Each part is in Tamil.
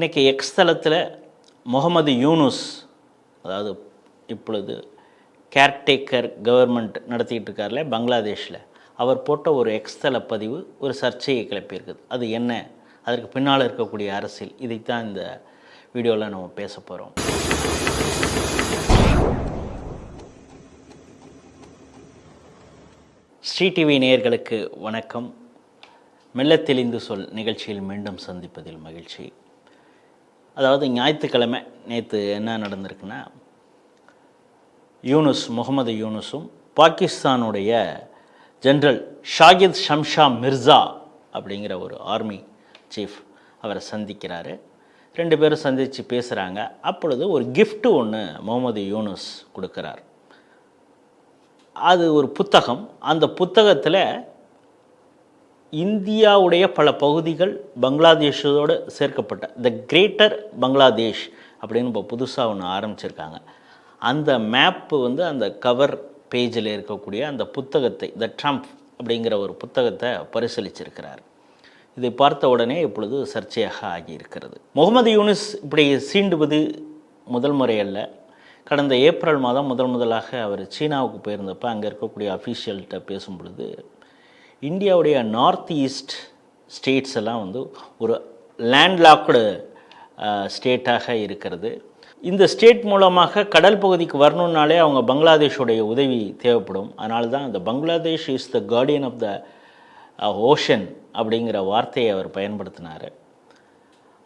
இன்றைக்கி எக்ஸ் தளத்தில் முகமது யூனுஸ் அதாவது இப்பொழுது கேர்டேக்கர் கவர்மெண்ட் நடத்திக்கிட்டு இருக்கார்ல பங்களாதேஷில் அவர் போட்ட ஒரு எக்ஸ் தள பதிவு ஒரு சர்ச்சையை கிளப்பியிருக்குது அது என்ன? அதற்கு பின்னால் இருக்கக்கூடிய அரசியல். இதைத்தான் இந்த வீடியோவில் நம்ம பேச போகிறோம் ஸ்ரீ டிவி நேயர்களுக்கு வணக்கம். மெல்ல தெளிந்து சொல் நிகழ்ச்சியில் மீண்டும் சந்திப்பதில் மகிழ்ச்சி. அதாவது ஞாயிற்றுக்கிழமை நேற்று என்ன நடந்திருக்குன்னா யூனுஸ் முகமது யூனுஸும் பாகிஸ்தானுடைய ஜென்ரல் ஷாகித் ஷம்ஷா மிர்சா அப்படிங்கிற ஒரு ஆர்மி சீஃப் அவரை சந்திக்கிறாரு. ரெண்டு பேரும் சந்தித்து பேசுகிறாங்க அப்பொழுது ஒரு கிஃப்ட்டு ஒன்று முகமது யூனுஸ் கொடுக்குறார். அது ஒரு புத்தகம். அந்த புத்தகத்தில் இந்தியாவுடைய பல பகுதிகள் பங்களாதேஷோடு சேர்க்கப்பட்ட த கிரேட்டர் பங்களாதேஷ் அப்படின்னு இப்போ புதுசாக ஒன்று ஆரம்பிச்சிருக்காங்க. அந்த மேப்பு வந்து அந்த கவர் பேஜில் இருக்கக்கூடிய அந்த புத்தகத்தை த ட்ரம்ப் அப்படிங்கிற ஒரு புத்தகத்தை பரிசீலிச்சிருக்கிறார். இதை பார்த்த உடனே இப்பொழுது சர்ச்சையாக ஆகியிருக்கிறது. முகமது யூனிஸ் இப்படி சீண்டுவது முதல் முறையல்ல. கடந்த ஏப்ரல் மாதம் முதல் முதலாக அவர் சீனாவுக்கு போயிருந்தப்போ அங்கே இருக்கக்கூடிய அஃபீஷியல்கிட்ட பேசும் பொழுது இந்தியாவுடைய நார்த் ஈஸ்ட் ஸ்டேட்ஸ் எல்லாம் வந்து ஒரு லேண்ட்லாக்டு ஸ்டேட்டாக இருக்கிறது. இந்த ஸ்டேட் மூலமாக கடல் பகுதிக்கு வரணுன்னாலே அவங்க பங்களாதேஷுடைய உதவி தேவைப்படும். அதனால தான் இந்த Bangladesh is the guardian of the ocean அப்படிங்கிற வார்த்தையை அவர் பயன்படுத்தினார்.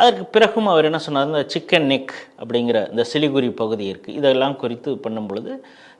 அதற்கு பிறகும் அவர் என்ன சொன்னார்? இந்த சிக்கன் நெக் அப்படிங்கிற இந்த சிலிகுரி பகுதி இருக்குது இதெல்லாம் குறித்து பண்ணும் பொழுது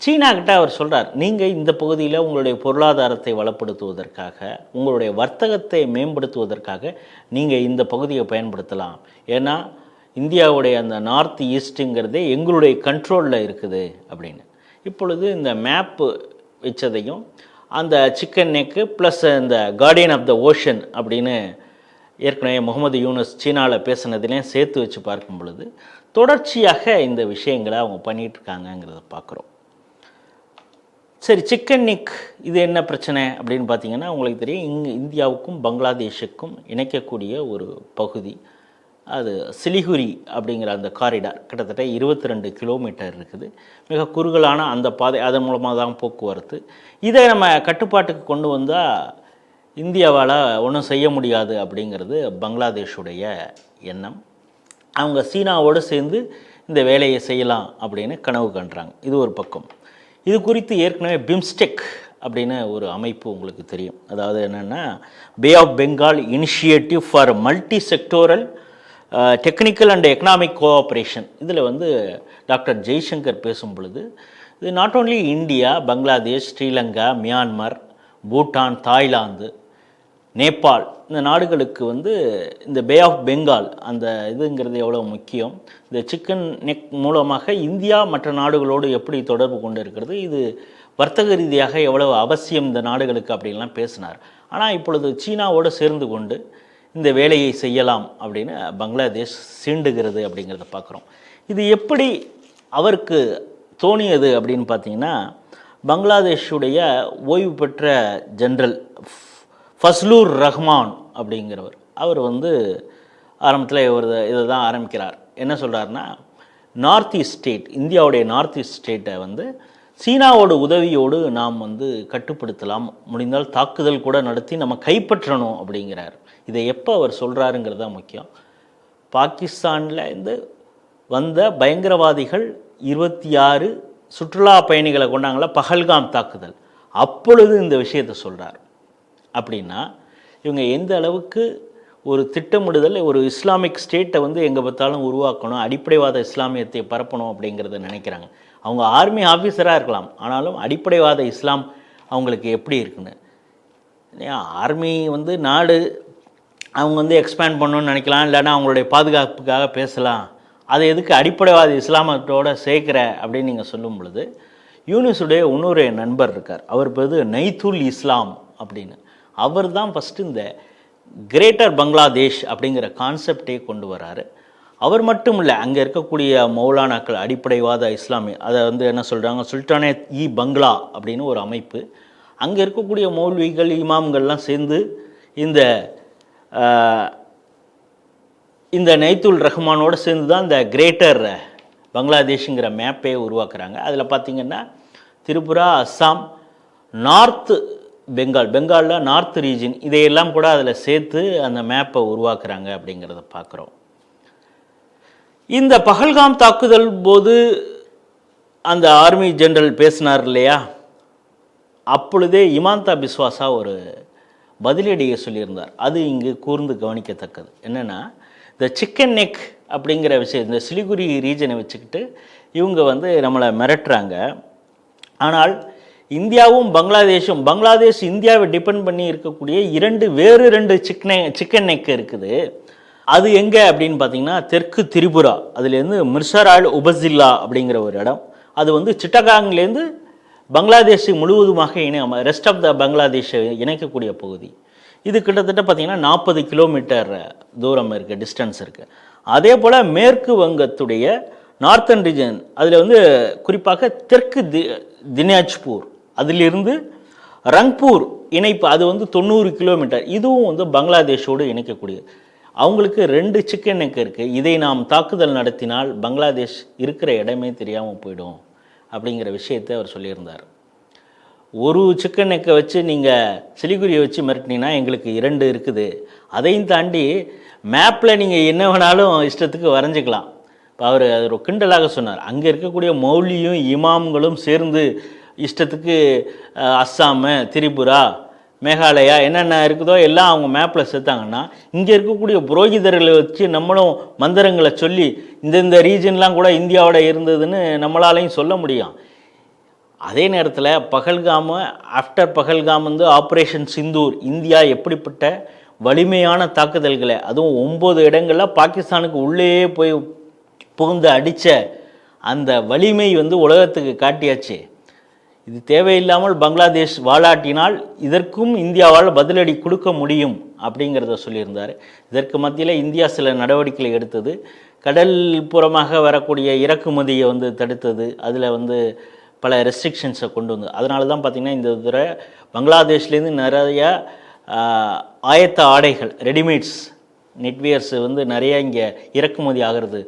சீனா கிட்ட அவர் சொல்கிறார் நீங்கள் இந்த பகுதியில் உங்களுடைய பொருளாதாரத்தை வளப்படுத்துவதற்காக உங்களுடைய வர்த்தகத்தை மேம்படுத்துவதற்காக நீங்கள் இந்த பகுதியை பயன்படுத்தலாம். ஏன்னா இந்தியாவுடைய அந்த நார்த் ஈஸ்ட்டுங்கிறதே எங்களுடைய கண்ட்ரோலில் இருக்குது அப்படின்னு. இப்பொழுது இந்த மேப்பு வச்சதையும் அந்த சிக்கன் நெக்கு ப்ளஸ் இந்த கார்டியன் ஆஃப் த ஓஷன் அப்படின்னு ஏற்கனவே முகமது யூனஸ் சீனாவில் பேசினதுலேயும் சேர்த்து வச்சு பார்க்கும் பொழுது தொடர்ச்சியாக இந்த விஷயங்களை அவங்க பண்ணிகிட்டு இருக்காங்கங்கிறத பார்க்குறோம். சரி சிக்கன் நிக் இது என்ன பிரச்சனை அப்படின்னு பார்த்தீங்கன்னா உங்களுக்கு தெரியும் இங்கே இந்தியாவுக்கும் பங்களாதேஷுக்கும் இணைக்கக்கூடிய ஒரு பகுதி. அது சிலிகுரி அப்படிங்கிற அந்த காரிடார் கிட்டத்தட்ட இருபத்தி ரெண்டு கிலோமீட்டர் இருக்குது. மிக குறுகலான அந்த பாதை அதன் மூலமாக தான் போக்குவரத்து. இதை நம்ம கட்டுப்பாட்டுக்கு கொண்டு வந்தால் இந்தியாவால் ஒன்றும் செய்ய முடியாது அப்படிங்கிறது பங்களாதேஷுடைய எண்ணம். அவங்க சீனாவோடு சேர்ந்து இந்த வேலையை செய்யலாம் அப்படின்னு கனவு கண்டுறாங்க. இது ஒரு பக்கம். இது குறித்து ஏற்கனவே பிம்ஸ்டெக் அப்படின்னு ஒரு அமைப்பு உங்களுக்கு தெரியும். அதாவது என்னென்னா bay of Bengal initiative for multi sectoral technical and economic cooperation இதில் வந்து டாக்டர் ஜெய்சங்கர் பேசும் பொழுது இது not only India Bangladesh Sri Lanka Myanmar Bhutan Thailand Nepal இந்த நாடுகளுக்கு வந்து இந்த பே ஆஃப் பெங்கால் அந்த இதுங்கிறது எவ்வளோ முக்கியம்? இந்த சிக்கன் நெக் மூலமாக இந்தியா மற்ற நாடுகளோடு எப்படி தொடர்பு கொண்டு இருக்கிறது இது வர்த்தக ரீதியாக எவ்வளவு அவசியம் இந்த நாடுகளுக்கு அப்படின்லாம் பேசினார். ஆனால் இப்பொழுது சீனாவோடு சேர்ந்து கொண்டு இந்த வேலையை செய்யலாம் அப்படின்னு பங்களாதேஷ் சீண்டுகிறது அப்படிங்கிறத பார்க்குறோம். இது எப்படி அவருக்கு தோணியது அப்படின்னு பார்த்தீங்கன்னா பங்களாதேஷுடைய ஓய்வு பெற்ற ஜென்ரல் ஃபஸ்லூர் ரஹ்மான் அப்படிங்கிறவர். அவர் வந்து ஆரம்பத்தில் இவர் இதை தான் ஆரம்பிக்கிறார். என்ன சொல்கிறாருன்னா நார்த் ஈஸ்ட் ஸ்டேட் இந்தியாவுடைய நார்த் ஈஸ்ட் ஸ்டேட்டை வந்து சீனாவோட உதவியோடு நாம் வந்து கட்டுப்படுத்தலாம். முடிந்தால் தாக்குதல் கூட நடத்தி நம்ம கைப்பற்றணும் அப்படிங்கிறார். இதை எப்போ அவர் சொல்கிறாருங்கிறது தான் முக்கியம். பாகிஸ்தானில் இருந்து வந்த பயங்கரவாதிகள் இருபத்தி ஆறு சுற்றுலா பயணிகளை கொண்டாங்கள பஹல்காம் தாக்குதல். அப்பொழுது இந்த விஷயத்தை சொல்கிறார் அப்படின்னா இவங்க எந்த அளவுக்கு ஒரு திட்டமிடுதல் ஒரு இஸ்லாமிக் ஸ்டேட்டை வந்து எங்கே பார்த்தாலும் உருவாக்கணும் அடிப்படைவாத இஸ்லாமியத்தை பரப்பணும் அப்படிங்கிறத நினைக்கிறாங்க. அவங்க ஆர்மி ஆஃபீஸராக இருக்கலாம் ஆனாலும் அடிப்படைவாத இஸ்லாம் அவங்களுக்கு எப்படி இருக்குன்னு. ஆர்மி வந்து நாடு அவங்க வந்து எக்ஸ்பேண்ட் பண்ணணும்னு நினைக்கலாம் இல்லைன்னா அவங்களுடைய பாதுகாப்புக்காக பேசலாம். அதை எதுக்கு அடிப்படைவாத இஸ்லாமத்தோட சேர்க்குற அப்படின்னு நீங்கள் சொல்லும் பொழுது யூனிஸுடைய இன்னொரு நண்பர் இருக்கார். அவர் பேர் நைத்துல் இஸ்லாம் அப்படின்னு. அவர் தான் ஃபஸ்ட்டு இந்த கிரேட்டர் பங்களாதேஷ் அப்படிங்கிற கான்செப்டே கொண்டு வராரு. அவர் மட்டும் இல்லை அங்கே இருக்கக்கூடிய மௌலானாக்கள் அடிப்படைவாத இஸ்லாமிய அதை வந்து என்ன சொல்கிறாங்க சுல்தானே இ பங்களா அப்படின்னு ஒரு அமைப்பு. அங்கே இருக்கக்கூடிய மௌல்விகள் இமாம்கள்லாம் சேர்ந்து இந்த இந்த நைத்துல் ரஹ்மானோட சேர்ந்து தான் இந்த கிரேட்டர் பங்களாதேஷுங்கிற மேப்பே உருவாக்குறாங்க. அதில் பார்த்தீங்கன்னா திரிபுரா அஸ்ஸாம் நார்த்து பெங்கால். பெங்காலில் நார்த் ரீஜன் இதையெல்லாம் கூட அதில் சேர்த்து அந்த மேப்பை உருவாக்குறாங்க அப்படிங்கிறத பார்க்குறோம். இந்த பகல்காம் தாக்குதல் போது அந்த ஆர்மி ஜெனரல் பேசினார் இல்லையா? அப்பொழுதே இமாந்தா பிஸ்வாசா ஒரு பதிலடியை சொல்லியிருந்தார். அது இங்கு கூர்ந்து கவனிக்கத்தக்கது. என்னென்னா இந்த சிக்கன் நெக் அப்படிங்கிற விஷயம் இந்த சிலிகுரி ரீஜனை வச்சுக்கிட்டு இவங்க வந்து நம்மளை மிரட்டுறாங்க. ஆனால் இந்தியாவும் பங்களாதேஷும் பங்களாதேஷ் இந்தியாவை டிபெண்ட் பண்ணி இருக்கக்கூடிய இரண்டு வேறு ரெண்டு சிக்கனை சிக்கன் நெக் இருக்குது. அது எங்கே அப்படின்னு பார்த்தீங்கன்னா தெற்கு திரிபுரா. அதுலேருந்து மிர்சரால் உபசில்லா அப்படிங்கிற ஒரு இடம். அது வந்து சிட்டகாங்லேருந்து பங்களாதேஷ் முழுவதுமாக இணை ரெஸ்ட் ஆஃப் த பங்களாதேஷை இணைக்கக்கூடிய பகுதி. இது கிட்டத்தட்ட பார்த்தீங்கன்னா நாற்பது கிலோமீட்டர் தூரம் இருக்குது டிஸ்டன்ஸ் இருக்குது அதே போல் மேற்கு வங்கத்துடைய நார்த்தன் ரீஜன் அதில் வந்து குறிப்பாக தெற்கு தி தினாஜ்பூர். அதிலிருந்து ரங்பூர் இணைப்பு அது வந்து தொண்ணூறு கிலோமீட்டர். இதுவும் வந்து பங்களாதேஷோடு இணைக்கக்கூடியது. அவங்களுக்கு ரெண்டு சிக்கன் நெக் இருக்குது இதை நாம் தாக்குதல் நடத்தினால் பங்களாதேஷ் இருக்கிற இடமே தெரியாமல் போயிடும் அப்படிங்கிற விஷயத்தை அவர் சொல்லியிருந்தார். ஒரு சிக்கன் நெக்கை வச்சு நீங்கள் சிலிகுரியை வச்சு மிரட்டினீங்கன்னா எங்களுக்கு இரண்டு இருக்குது. அதையும் தாண்டி மேப்பில் நீங்கள் என்ன வேணாலும் இஷ்டத்துக்கு வரைஞ்சிக்கலாம். இப்போ அவர் அது ஒரு கிண்டலாக சொன்னார். அங்கே இருக்கக்கூடிய மௌலியும் இமாம்களும் சேர்ந்து இஷ்டத்துக்கு அஸ்ஸாமு திரிபுரா மேகாலயா என்னென்ன இருக்குதோ எல்லாம் அவங்க மேப்பில் சேர்த்தாங்கன்னா இங்கே இருக்கக்கூடிய புரோகிதர்களை வச்சு நம்மளும் மந்திரங்களை சொல்லி இந்தந்த ரீஜன்லாம் கூட இந்தியாவோட இருந்ததுன்னு நம்மளாலையும் சொல்ல முடியும். அதே நேரத்தில் பகல்காம ஆஃப்டர் பகல்காம் வந்து ஆப்ரேஷன் சிந்தூர் இந்தியா எப்படிப்பட்ட வலிமையான தாக்குதல்களை அதுவும் ஒம்பது இடங்களில் பாகிஸ்தானுக்கு உள்ளேயே போய் புகுந்து அடித்த அந்த வலிமை வந்து உலகத்துக்கு காட்டியாச்சு. இது தேவையில்லாமல் பங்களாதேஷ் வாலாட்டினால் இதற்கும் இந்தியாவால் பதிலடி கொடுக்க முடியும் அப்படிங்கிறத சொல்லியிருந்தார். இதற்கு மத்தியில் இந்தியா சில நடவடிக்கைகளை எடுத்தது. கடல் புறமாக வரக்கூடிய இறக்குமதியை வந்து தடுத்தது. அதில் வந்து பல ரெஸ்ட்ரிக்ஷன்ஸை கொண்டு வந்து அதனால தான் பார்த்திங்கன்னா இந்த தடவை பங்களாதேஷ்லேருந்து நிறையா ஆயத்த ஆடைகள் ரெடிமேட்ஸ் நெட்வியர்ஸ் வந்து நிறைய இங்கே இறக்குமதி ஆகிறது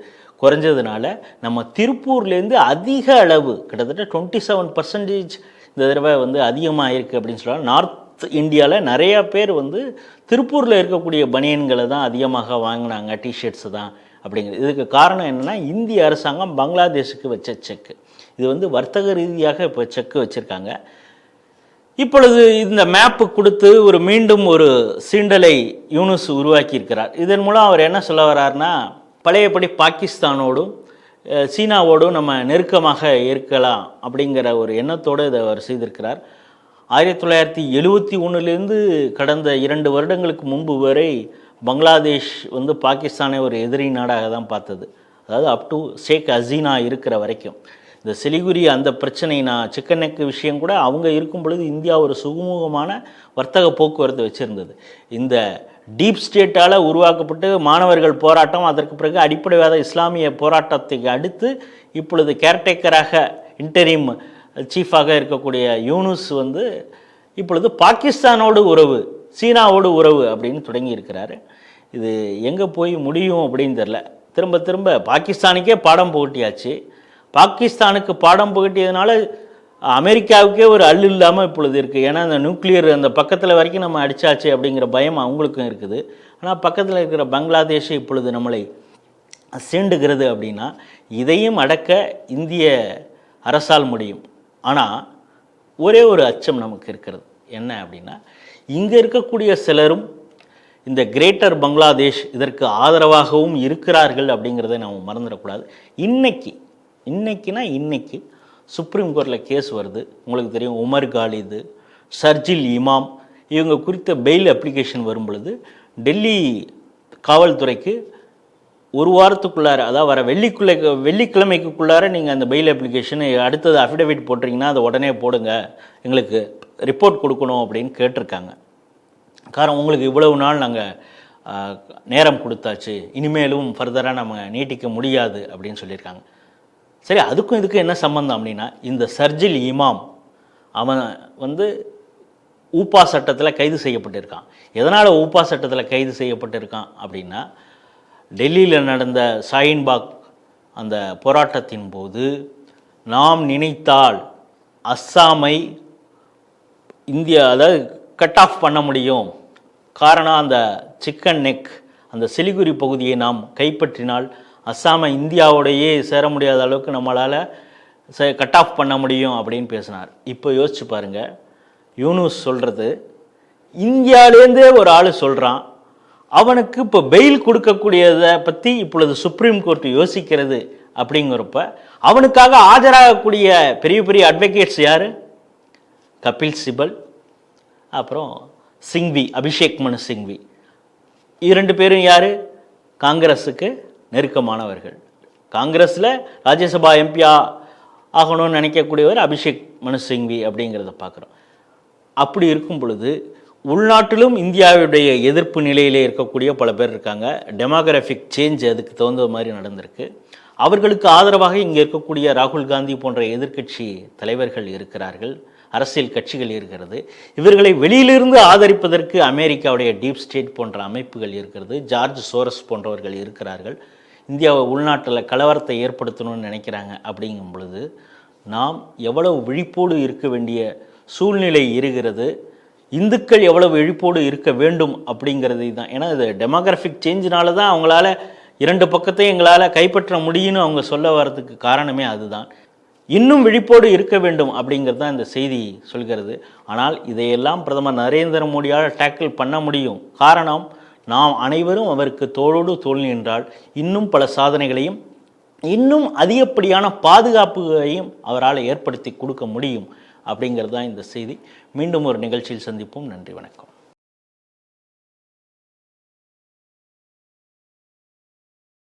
குறைஞ்சதுனால நம்ம திருப்பூர்லேருந்து அதிக அளவு கிட்டத்தட்ட டுவெண்ட்டி செவன் பர்சன்டேஜ் இந்த தடவை வந்து அதிகமாக இருக்குது அப்படின்னு சொல்லலாம். நார்த் இந்தியாவில் நிறையா பேர் வந்து திருப்பூரில் இருக்கக்கூடிய பனியன்களை தான் அதிகமாக வாங்கினாங்க டிஷர்ட்ஸ் தான் அப்படிங்கிறது. இதுக்கு காரணம் என்னென்னா இந்திய அரசாங்கம் பங்களாதேஷுக்கு வச்ச செக்கு. இது வந்து வர்த்தக ரீதியாக இப்போ செக்கு வச்சுருக்காங்க. இப்பொழுது இந்த மேப்பு கொடுத்து ஒரு மீண்டும் ஒரு சீண்டலை யூனுஸ் உருவாக்கியிருக்கிறார். இதன் மூலம் அவர் என்ன சொல்ல வர்றாருன்னா பழையபடி பாகிஸ்தானோடும் சீனாவோடும் நம்ம நெருக்கமாக இருக்கலாம் அப்படிங்கிற ஒரு எண்ணத்தோடு இதை அவர் செய்திருக்கிறார். ஆயிரத்தி தொள்ளாயிரத்தி எழுவத்தி ஒன்றுலேருந்து கடந்த இரண்டு வருடங்களுக்கு முன்பு வரை பங்களாதேஷ் வந்து பாகிஸ்தானை ஒரு எதிரி நாடாக தான் பார்த்தது. அதாவது அப் டு ஷேக் ஹசீனா இருக்கிற வரைக்கும். இந்த சிலிகுரி அந்த பிரச்சனை நான் சிக்கன் நெக் விஷயம் கூட அவங்க இருக்கும் பொழுது இந்தியா ஒரு சுமூகமான வர்த்தக போக்குவரத்து வச்சுருந்தது. இந்த டீப் ஸ்டேட்டால் உருவாக்கப்பட்டு மாணவர்கள் போராட்டம் அதற்கு பிறகு அடிப்படைவாத இஸ்லாமிய போராட்டத்துக்கு அடுத்து இப்பொழுது கேர்டேக்கராக இன்டரிம் சீஃபாக இருக்கக்கூடிய யூனுஸ் வந்து இப்பொழுது பாகிஸ்தானோடு உறவு சீனாவோடு உறவு அப்படின்னு தொடங்கி இருக்கிறாரு. இது எங்கே போய் முடியும் அப்படின்னு தெரில திரும்ப திரும்ப பாகிஸ்தானுக்கே பாடம் புகட்டியாச்சு. பாகிஸ்தானுக்கு பாடம் புகட்டியதுனால அமெரிக்காவுக்கே ஒரு அள்ளு இல்லாமல் இப்பொழுது இருக்குது ஏன்னா அந்த நியூக்ளியர் அந்த பக்கத்தில் வரைக்கும் நம்ம அடித்தாச்சு அப்படிங்கிற பயம் அவங்களுக்கும் இருக்குது. ஆனால் பக்கத்தில் இருக்கிற பங்களாதேஷ் இப்பொழுது நம்மளை சீண்டுகிறது அப்படின்னா இதையும் அடக்க இந்திய அரசால் முடியும். ஆனால் ஒரே ஒரு அச்சம் நமக்கு இருக்கிறது. என்ன அப்படின்னா இங்கே இருக்கக்கூடிய சிலரும் இந்த கிரேட்டர் பங்களாதேஷ் இதற்கு ஆதரவாகவும் இருக்கிறார்கள் அப்படிங்கிறத நம்ம மறந்துடக்கூடாது. இன்னைக்கு இன்னைக்குனா இன்னைக்கு சுப்ரீம் கோர்ட்டில் கேஸ் வருது. உங்களுக்கு தெரியும் உமர் காலிது சர்ஜில் இமாம் இவங்க குறித்த பெயில் அப்ளிகேஷன் வரும் பொழுது டெல்லி காவல்துறைக்கு ஒரு வாரத்துக்குள்ளார அதாவது வர வெள்ளிக்குள்ளே வெள்ளிக்கிழமைக்குள்ளார நீங்கள் அந்த பெயில் அப்ளிகேஷனை அடுத்தது அஃபிடவிட் போட்டிங்கன்னா அதை உடனே போடுங்க. எங்களுக்கு ரிப்போர்ட் கொடுக்கணும் அப்படின்னு கேட்டிருக்காங்க. காரணம் உங்களுக்கு இவ்வளவு நாள் நாங்கள் நேரம் கொடுத்தாச்சு. இனிமேலும் ஃபர்தராக நம்ம நீட்டிக்க முடியாது அப்படின்னு சொல்லியிருக்காங்க. சரி அதுக்கும் இதுக்கும் என்ன சம்மந்தம் அப்படின்னா இந்த சர்ஜில் இமாம் அவன் வந்து ஊப்பா சட்டத்தில் கைது செய்யப்பட்டிருக்கான். எதனால் ஊப்பா சட்டத்தில் கைது செய்யப்பட்டிருக்கான் அப்படின்னா டெல்லியில் நடந்த ஷாயின்பாக் அந்த போராட்டத்தின் போது நாம் நினைத்தால் அஸ்ஸாமை இந்தியா அதாவது கட் ஆஃப் பண்ண முடியும். காரணம் அந்த சிக்கன் நெக் அந்த சிலிகுரி பகுதியை நாம் கைப்பற்றினால் அஸ்ஸாமை இந்தியாவோடையே சேர முடியாத அளவுக்கு நம்மளால் கட் ஆஃப் பண்ண முடியும் அப்படின்னு பேசினார். இப்போ யோசிச்சு பாருங்க. யூனுஸ் சொல்கிறது இந்தியாவிலேருந்தே ஒரு ஆள் சொல்கிறான் அவனுக்கு இப்போ பெயில் கொடுக்கக்கூடியதை பற்றி இப்பொழுது சுப்ரீம் கோர்ட் யோசிக்கிறது அப்படிங்கிறப்ப அவனுக்காக ஆஜராகக்கூடிய பெரிய பெரிய அட்வொகேட்ஸ் யார்? கபில் சிபல் அப்புறம் சிங்வி அபிஷேக் மனு சிங்வி. இரண்டு பேரும் யார்? காங்கிரஸுக்கு நெருக்கமானவர்கள். காங்கிரஸில் ராஜ்யசபா எம்பியா ஆகணும்னு நினைக்கக்கூடியவர் அபிஷேக் மனு சிங்வி அப்படிங்கிறத பார்க்குறோம். அப்படி இருக்கும் பொழுது உள்நாட்டிலும் இந்தியாவுடைய எதிர்ப்பு நிலையிலே இருக்கக்கூடிய பல பேர் இருக்காங்க. டெமோகிராஃபிக் சேஞ்ச் அதுக்கு தகுந்த மாதிரி நடந்திருக்கு. அவர்களுக்கு ஆதரவாக இங்கே இருக்கக்கூடிய ராகுல் காந்தி போன்ற எதிர்க்கட்சி தலைவர்கள் இருக்கிறார்கள். அரசியல் கட்சிகள் இருக்கிறது. இவர்களை வெளியிலிருந்து ஆதரிப்பதற்கு அமெரிக்காவுடைய டீப் ஸ்டேட் போன்ற அமைப்புகள் இருக்கிறது. ஜார்ஜ் சோரஸ் போன்றவர்கள் இருக்கிறார்கள். இந்தியாவை உள்நாட்டில் கலவரத்தை ஏற்படுத்தணும்னு நினைக்கிறாங்க அப்படிங்கும் பொழுது நாம் எவ்வளவு விழிப்போடு இருக்க வேண்டிய சூழ்நிலை இருக்கிறது இந்துக்கள் எவ்வளவு விழிப்போடு இருக்க வேண்டும் அப்படிங்கிறது தான் ஏன்னா இது டெமோகிராஃபிக் சேஞ்சினால தான் அவங்களால இரண்டு பக்கத்தையும் எங்களால் கைப்பற்ற முடியும்னு அவங்க சொல்ல வர்றதுக்கு காரணமே அதுதான். இன்னும் விழிப்போடு இருக்க வேண்டும் அப்படிங்கிறது தான் இந்த செய்தி சொல்கிறது. ஆனால் இதையெல்லாம் பிரதமர் நரேந்திர மோடியால் டேக்கிள் பண்ண முடியும். காரணம் நாம் அனைவரும் அவருக்கு தோளோடு தோல் நின்றால் இன்னும் பல சாதனைகளையும் இன்னும் அதிகப்படியான பாதுகாப்புகளையும் அவரால் ஏற்படுத்தி கொடுக்க முடியும் அப்படிங்கிறது தான் இந்த செய்தி. மீண்டும் ஒரு நிகழ்ச்சியில் சந்திப்போம். நன்றி வணக்கம்.